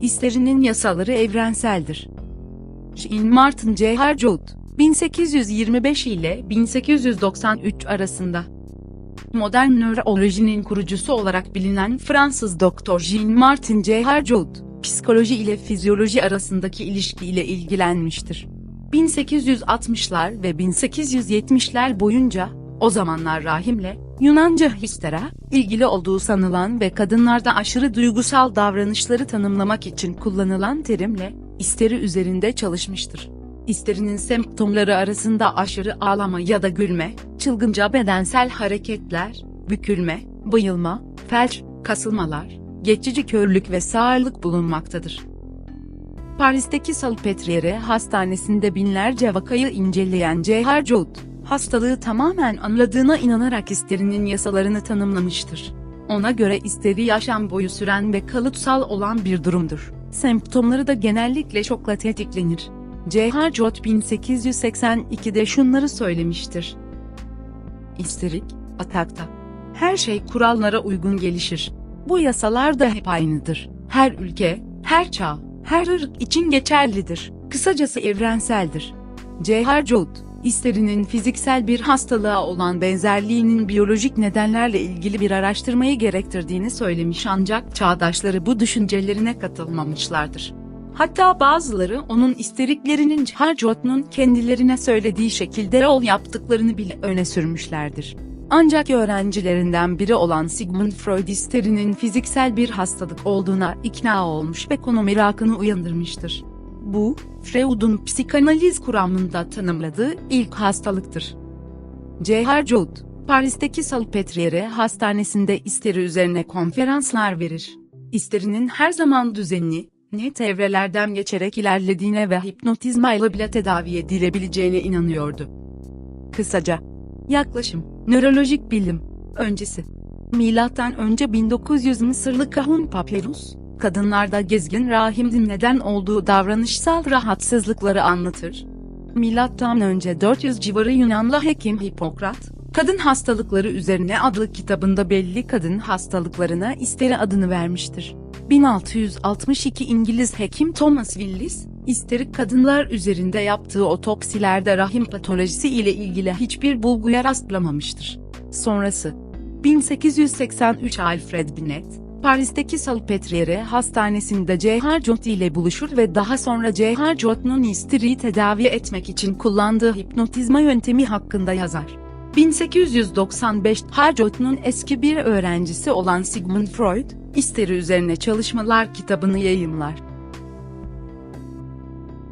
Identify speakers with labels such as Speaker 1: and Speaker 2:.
Speaker 1: İsterinin yasaları evrenseldir. Jean Martin C. Harjoud, 1825 ile 1893 arasında modern nörolojinin kurucusu olarak bilinen Fransız doktor Jean Martin C. Harjoud, psikoloji ile fizyoloji arasındaki ilişki ile ilgilenmiştir. 1860'lar ve 1870'ler boyunca, o zamanlar rahimle, Yunanca histera, ilgili olduğu sanılan ve kadınlarda aşırı duygusal davranışları tanımlamak için kullanılan terimle, isteri üzerinde çalışmıştır. İsterinin semptomları arasında aşırı ağlama ya da gülme, çılgınca bedensel hareketler, bükülme, bayılma, felç, kasılmalar, geçici körlük ve sağırlık bulunmaktadır. Paris'teki Salpêtrière Hastanesi'nde binlerce vakayı inceleyen C. Harjoud, hastalığı tamamen anladığına inanarak isterinin yasalarını tanımlamıştır. Ona göre isteri yaşam boyu süren ve kalıtsal olan bir durumdur. Semptomları da genellikle şokla tetiklenir. C. Harjoud 1882'de şunları söylemiştir. İsterik, atakta. Her şey kurallara uygun gelişir. Bu yasalar da hep aynıdır. Her ülke, her çağ, her ırk için geçerlidir. Kısacası evrenseldir. C. Harjoud, isterinin fiziksel bir hastalığa olan benzerliğinin biyolojik nedenlerle ilgili bir araştırmayı gerektirdiğini söylemiş ancak çağdaşları bu düşüncelerine katılmamışlardır. Hatta bazıları onun isteriklerinin Harjoud'un kendilerine söylediği şekilde rol yaptıklarını bile öne sürmüşlerdir. Ancak öğrencilerinden biri olan Sigmund Freud isterinin fiziksel bir hastalık olduğuna ikna olmuş ve konu merakını uyandırmıştır. Bu, Freud'un psikanaliz kuramında tanımladığı ilk hastalıktır. C. Harjoud, Paris'teki Salpêtrière Hastanesi'nde isteri üzerine konferanslar verir. İsterinin her zaman düzenli, net evrelerden geçerek ilerlediğine ve hipnotizmayla bile tedavi edilebileceğine inanıyordu. Kısaca, yaklaşım, nörolojik bilim, öncesi. Milattan önce 1900 Mısırlı Kahun Papyrus, kadınlarda gezgin rahimdin neden olduğu davranışsal rahatsızlıkları anlatır. Milattan önce 400 civarı Yunanlı hekim Hipokrat, Kadın Hastalıkları Üzerine adlı kitabında belli kadın hastalıklarına isteri adını vermiştir. 1662 İngiliz hekim Thomas Willis, isterik kadınlar üzerinde yaptığı otopsilerde rahim patolojisi ile ilgili hiçbir bulguya rastlamamıştır. Sonrası 1883 Alfred Binet, Paris'teki Salpêtrière Hastanesi'nde C. Harjoud ile buluşur ve daha sonra C. Harjoud'un isteriyi tedavi etmek için kullandığı hipnotizma yöntemi hakkında yazar. 1895 Harjoud'un eski bir öğrencisi olan Sigmund Freud, isteri üzerine çalışmalar kitabını yayımlar.